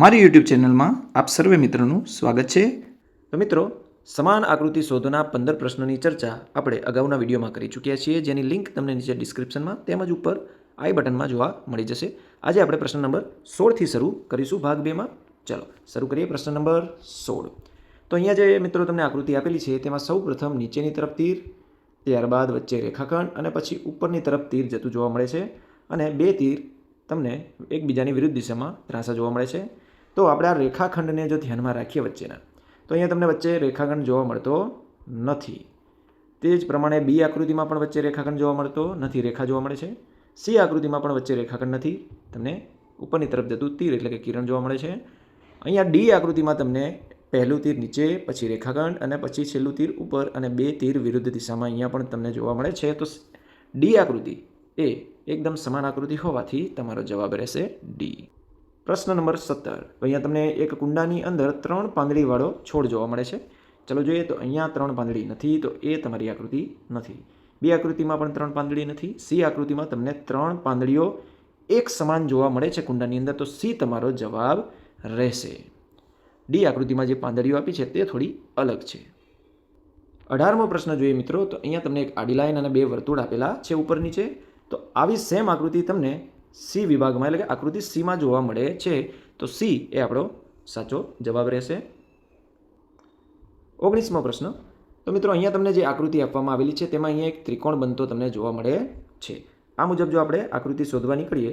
મારી યુટ્યુબ ચેનલમાં આપ સર્વે મિત્રોનું સ્વાગત છે. તો મિત્રો, સમાન આકૃતિ શોધોના પંદર પ્રશ્નોની ચર્ચા આપણે અગાઉના વિડીયોમાં કરી ચૂક્યા છીએ. જેની લિંક તમને નીચે ડિસ્ક્રિપ્શનમાં તેમજ ઉપર આઈ બટનમાં જોવા મળી જશે. આજે આપણે પ્રશ્ન નંબર સોળથી શરૂ કરીશું ભાગ બેમાં. ચાલો, શરૂ કરીએ પ્રશ્ન નંબર સોળ. તો અહીંયા જે મિત્રો તમને આકૃતિ આપેલી છે, તેમાં સૌ પ્રથમ નીચેની તરફ તીર, ત્યારબાદ વચ્ચે રેખાખંડ અને પછી ઉપરની તરફ તીર જતું જોવા મળે છે. અને બે તીર તમને એકબીજાની વિરુદ્ધ દિશામાં ત્રાંસા જોવા મળે છે. તો આપણે આ રેખાખંડને જો ધ્યાનમાં રાખીએ વચ્ચેના, તો અહીંયા તમને વચ્ચે રેખાખંડ જોવા મળતો નથી. તે જ પ્રમાણે બી આકૃતિમાં પણ વચ્ચે રેખાખંડ જોવા મળતો નથી, રેખા જોવા મળે છે. સી આકૃતિમાં પણ વચ્ચે રેખાખંડ નથી. તમને ઉપરની તરફ જતું તીર એટલે કે કિરણ જોવા મળે છે. અહીંયા ડી આકૃતિમાં તમને પહેલું તીર નીચે, પછી રેખાખંડ અને પછી છેલ્લું તીર ઉપર અને બે તીર વિરુદ્ધ દિશામાં અહીંયા પણ તમને જોવા મળે છે. તો ડી આકૃતિ એ એકદમ સમાન આકૃતિ હોવાથી તમારો જવાબ રહેશે ડી. પ્રશ્ન નંબર સત્તર. અહીંયા તમને એક કુંડાની અંદર ત્રણ પાંદડીવાળો છોડ જોવા મળે છે. ચલો જોઈએ તો અહીંયા ત્રણ પાંદડી નથી, તો એ તમારી આકૃતિ નથી. બી આકૃતિમાં પણ ત્રણ પાંદડી નથી, સી આકૃતિમાં તમને ત્રણ પાંદડીઓ એક સમાન જોવા મળે છે કુંડાની અંદર, તો સી તમારો જવાબ રહેશે. ડી આકૃતિમાં જે પાંદડીઓ આપી છે તે થોડી અલગ છે. અઢારમો પ્રશ્ન જોઈએ મિત્રો, તો અહીંયા તમને એક આડી લાઈન અને બે વર્તુળ આપેલા છે ઉપર નીચે તો આવી સેમ આકૃતિ તમને સી વિભાગમાં, એટલે કે આકૃતિ સીમાં જોવા મળે છે. તો સી એ આપણો સાચો જવાબ રહેશે. ઓગણીસમો પ્રશ્ન. તો મિત્રો, અહીંયા તમને જે આકૃતિ આપવામાં આવેલી છે, તેમાં અહીંયા એક ત્રિકોણ બનતો તમને જોવા મળે છે. આ મુજબ જો આપણે આકૃતિ શોધવા નીકળીએ,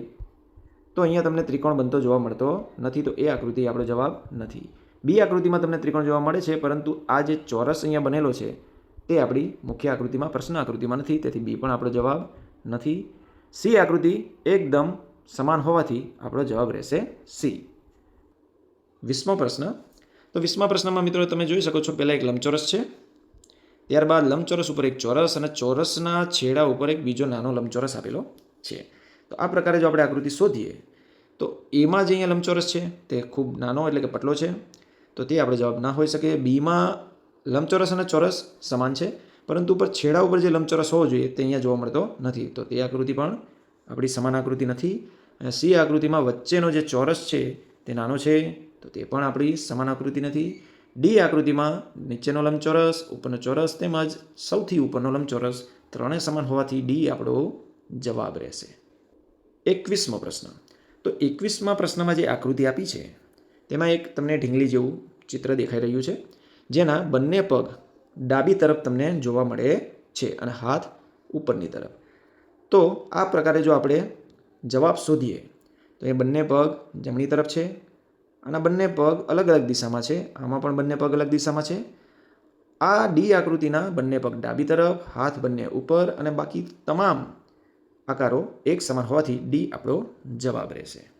તો અહીંયા તમને ત્રિકોણ બનતો જોવા મળતો નથી, તો એ આકૃતિ આપણો જવાબ નથી. બી આકૃતિમાં તમને ત્રિકોણ જોવા મળે છે, પરંતુ આ જે ચોરસ અહીંયા બનેલો છે, તે આપણી મુખ્ય આકૃતિમાં, પ્રશ્ન આકૃતિમાં નથી, તેથી બી પણ આપણો જવાબ નથી. સી આકૃતિ એકદમ સમાન હોવાથી આપણો જવાબ રહેશે સી. વીસમો પ્રશ્ન. તો વીસમા પ્રશ્નમાં મિત્રો તમે જોઈ શકો છો, પહેલાં એક લંબચોરસ છે, ત્યારબાદ લંબચોરસ ઉપર એક ચોરસ અને ચોરસના છેડા ઉપર એક બીજો નાનો લંબચોરસ આપેલો છે. તો આ પ્રકારે જો આપણે આકૃતિ શોધીએ, તો એમાં જે અહીંયા લંબચોરસ છે, તે ખૂબ નાનો એટલે કે પટલો છે. તો તે આપણો જવાબ ના હોઈ શકે. બીમાં લંબચોરસ અને ચોરસ સમાન છે. પરંતુ ઉપર છેડા ઉપર જે લંબચોરસ હોવો જોઈએ તે અહીંયા જોવા મળતો નથી. તો તે આકૃતિ પણ આપણી સમાન આકૃતિ નથી. અને સી આકૃતિમાં વચ્ચેનો જે ચોરસ છે તે નાનો છે, તો તે પણ આપણી સમાન આકૃતિ નથી. ડી આકૃતિમાં નીચેનો લંબચોરસ, ઉપરનો ચોરસ તેમજ સૌથી ઉપરનો લંબચોરસ ત્રણેય સમાન હોવાથી ડી આપણો જવાબ રહેશે. એકવીસમો પ્રશ્ન. તો એકવીસમા પ્રશ્નમાં જે આકૃતિ આપી છે, તેમાં એક તમને ઢીંગલી જેવું ચિત્ર દેખાઈ રહ્યું છે. જેના બંને પગ ડાબી તરફ તમને જોવા મળે છે અને હાથ ઉપરની તરફ. તો આ પ્રકારે જો આપણે જવાબ શોધીએ, તો એ બંને પગ જમણી તરફ છે અને બંને પગ અલગ અલગ દિશામાં છે. આમાં પણ બંને પગ અલગ દિશામાં છે. આ ડી આકૃતિના બંને પગ ડાબી તરફ, હાથ બંને ઉપર અને બાકી તમામ આકારો એક સમાન હોવાથી ડી આપણો જવાબ રહેશે.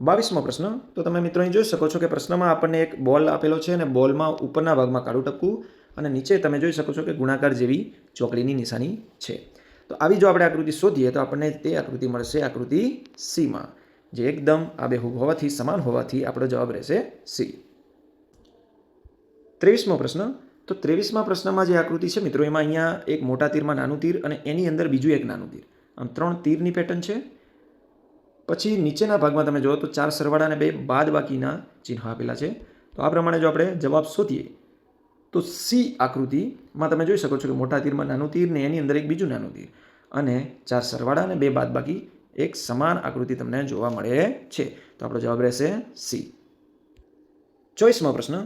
બાવીસમો પ્રશ્ન. તો તમે મિત્રો અહીં જોઈ શકો છો કે પ્રશ્નમાં આપણને એક બોલ આપેલો છે અને બોલમાં ઉપરના ભાગમાં કાળું ટપકું અને નીચે તમે જોઈ શકો છો કે ગુણાકાર જેવી ચોકડીની નિશાની છે. તો આવી જો આપણે આકૃતિ શોધીએ તો આપણને તે આકૃતિ મળશે આકૃતિ સીમાં, જે એકદમ આબેહૂબ હોવાથી, સમાન હોવાથી આપણો જવાબ રહેશે સી. ત્રેવીસમો પ્રશ્ન. તો ત્રેવીસમા પ્રશ્નમાં જે આકૃતિ છે મિત્રો, એમાં અહીંયા એક મોટા તીરમાં નાનું તીર અને એની અંદર બીજું એક નાનું તીર. આમ ત્રણ તીરની પેટર્ન છે. પછી નીચેના ભાગમાં તમે જુઓ તો ચાર સરવાળા અને બે બાદ બાકીના ચિહ્નો આપેલા છે. તો આ પ્રમાણે જો આપણે જવાબ શોધીએ, તો સી આકૃતિમાં તમે જોઈ શકો છો કે મોટા તીરમાં નાનું તીર ને એની અંદર એક બીજું નાનું તીર. અને ચાર સરવાળા અને બે બાદ બાકી એક સમાન આકૃતિ તમને જોવા મળે છે. તો આપણો જવાબ રહેશે સી. ચોઈસમાં પ્રશ્ન.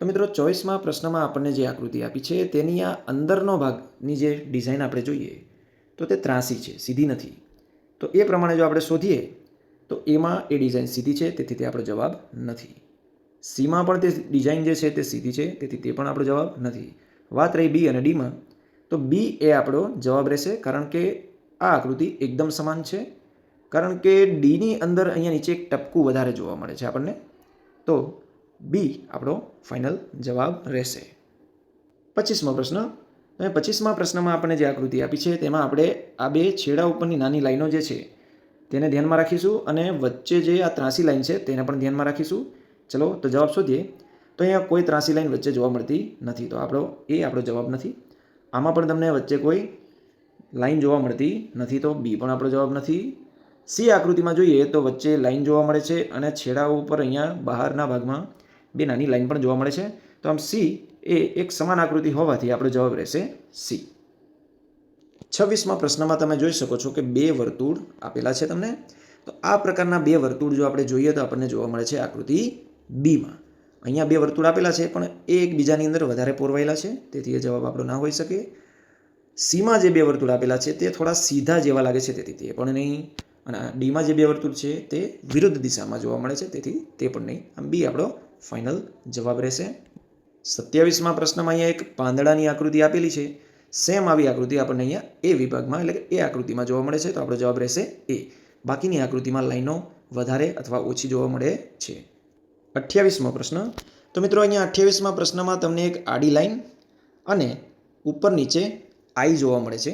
તો મિત્રો ચોઈસમાં પ્રશ્નમાં આપણને જે આકૃતિ આપી છે, તેની આ અંદરનો ભાગની જે ડિઝાઇન આપણે જોઈએ, તો તે ત્રાસી છે, સીધી નથી. તો એ પ્રમાણે જો આપણે શોધીએ તો એમાં એ ડિઝાઇન સીધી છે, તેથી તે આપણો જવાબ નથી. સીમાં પણ તે ડિઝાઇન જે છે તે સીધી છે, તેથી તે પણ આપણો જવાબ નથી. વાત રહી બી અને ડીમાં, તો બી એ આપણો જવાબ રહેશે, કારણ કે આ આકૃતિ એકદમ સમાન છે. કારણ કે ડીની અંદર અહીંયા નીચે એક ટપકું વધારે જોવા મળે છે આપણને. તો બી આપણો ફાઇનલ જવાબ રહેશે. પચીસમો પ્રશ્ન હવે પચીસમા પ્રશ્નમાં આપણને જે આકૃતિ આપી છે, તેમાં આપણે આ બે છેડા ઉપરની નાની લાઈનો જે છે તેને ધ્યાનમાં રાખીશું અને વચ્ચે જે આ ત્રાસી લાઈન છે તેને પણ ધ્યાનમાં રાખીશું. ચલો, તો જવાબ શોધીએ. તો અહીંયા કોઈ ત્રાસી લાઈન વચ્ચે જોવા મળતી નથી. તો આપણો એ આપણો જવાબ નથી. આમાં પણ તમને વચ્ચે કોઈ લાઈન જોવા મળતી નથી. તો બી પણ આપણો જવાબ નથી. સી આકૃતિમાં જોઈએ તો વચ્ચે લાઈન જોવા મળે છે અને છેડાઓ ઉપર અહીંયા બહારના ભાગમાં બે નાની લાઈન પણ જોવા મળે છે. તો આમ સી એ એક સમાન આકૃતિ હોવાથી આપણો જવાબ રહેશે સી. છવ્વીસમાં પ્રશ્નમાં તમે જોઈ શકો છો કે બે વર્તુળ આપેલા છે તમને. તો આ પ્રકારના બે વર્તુળ જો આપણે જોઈએ તો આપણને જોવા મળે છે આકૃતિ બીમાં. અહીંયા બે વર્તુળ આપેલા છે, પણ એ એકબીજાની અંદર વધારે પોરવાયેલા છે. તેથી એ જવાબ આપણો ના હોઈ શકે. સીમાં જે બે વર્તુળ આપેલા છે, તે થોડા સીધા જેવા લાગે છે, તેથી તે પણ નહીં. અને ડીમાં જે બે વર્તુળ છે, તે વિરુદ્ધ દિશામાં જોવા મળે છે, તેથી તે પણ નહીં. આમ બી આપણો ફાઇનલ જવાબ રહેશે. સત્યાવીસમાં પ્રશ્નમાં અહીંયા એક પાંદડાની આકૃતિ આપેલી છે. સેમ આવી આકૃતિ આપણને અહીંયા એ વિભાગમાં એટલે કે એ આકૃતિમાં જોવા મળે છે, તો આપણો જવાબ રહેશે એ બાકીની આકૃતિમાં લાઈનો વધારે અથવા ઓછી જોવા મળે છે. અઠ્યાવીસમો પ્રશ્ન. તો મિત્રો અહીંયા અઠ્યાવીસમાં પ્રશ્નમાં તમને એક આડી લાઈન અને ઉપર નીચે આઈ જોવા મળે છે.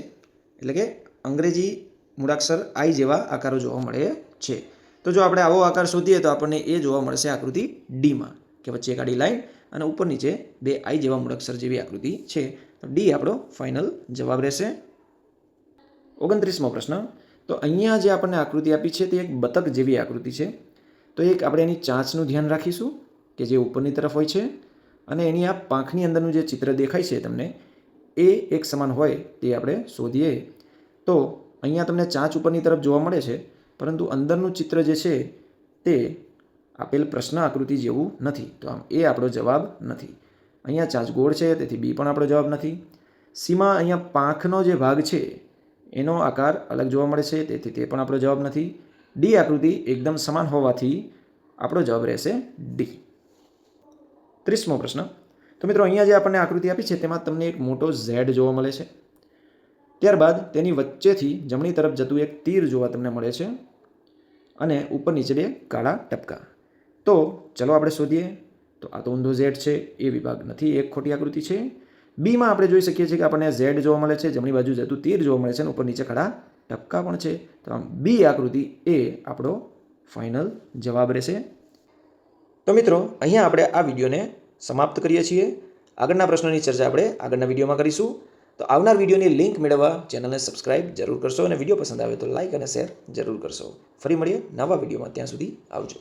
એટલે કે અંગ્રેજી મૂળાક્ષર આઈ જેવા આકારો જોવા મળે છે. તો જો આપણે આવો આકાર શોધીએ તો આપણને એ જોવા મળશે આકૃતિ ડીમાં કે વચ્ચે એક આડી લાઈન અને ઉપર નીચે બે આઈ જેવા મૂળાક્ષર જેવી આકૃતિ છે. તો ડી આપણો ફાઇનલ જવાબ રહેશે. ઓગણત્રીસમો પ્રશ્ન. તો અહીંયા જે આપણને આકૃતિ આપી છે તે એક બતક જેવી આકૃતિ છે. તો એક આપણે એની ચાંચનું ધ્યાન રાખીશું કે જે ઉપરની તરફ હોય છે. અને એની આ પાંખની અંદરનું જે ચિત્ર દેખાય છે તમને, એ એક સમાન હોય તે આપણે શોધીએ. તો અહીંયા તમને ચાંચ ઉપરની તરફ જોવા મળે છે, પરંતુ અંદરનું ચિત્ર જે છે તે આપેલ પ્રશ્ન આકૃતિ જેવું નથી. તો આમ એ આપણો જવાબ નથી. અહીંયા ચાંચ ગોળ છે, તેથી બી પણ આપણો જવાબ નથી. સીમાં અહીંયા પાંખનો જે ભાગ છે, એનો આકાર અલગ જોવા મળે છે, તેથી તે પણ આપણો જવાબ નથી. ડી આકૃતિ એકદમ સમાન હોવાથી આપણો જવાબ રહેશે ડી ત્રીસમો પ્રશ્ન. તો મિત્રો, અહીંયા જે આપણને આકૃતિ આપી છે, તેમાં તમને એક મોટો ઝેડ જોવા મળે છે. ત્યારબાદ તેની વચ્ચેથી જમણી તરફ જતું એક તીર જોવા તમને મળે છે. અને ઉપર નીચે બે કાળા ટપકા. તો ચલો આપણે શોધીએ. તો આ તો ઊંધો ઝેડ છે, એ વિભાગ નથી એક ખોટી આકૃતિ છે. બીમાં આપણે જોઈ શકીએ છીએ કે આપણને ઝેડ જોવા મળે છે, જમણી બાજુ જતું તીર જોવા મળે છે અને ઉપર નીચે ખડા ટપકા પણ છે. તો આમ બી આકૃતિ એ આપણો ફાઇનલ જવાબ રહેશે. તો મિત્રો, અહીંયા આપણે આ વિડીયોને સમાપ્ત કરીએ છીએ. આગળના પ્રશ્નોની ચર્ચા આપણે આગળના વિડીયોમાં કરીશું. તો આવનાર વિડીયોની લિંક મેળવવા ચેનલને સબસ્ક્રાઇબ જરૂર કરશો અને વીડિયો પસંદ આવે તો લાઇક અને શેર જરૂર કરશો. ફરી મળીએ નવા વિડીયોમાં. ત્યાં સુધી આવજો.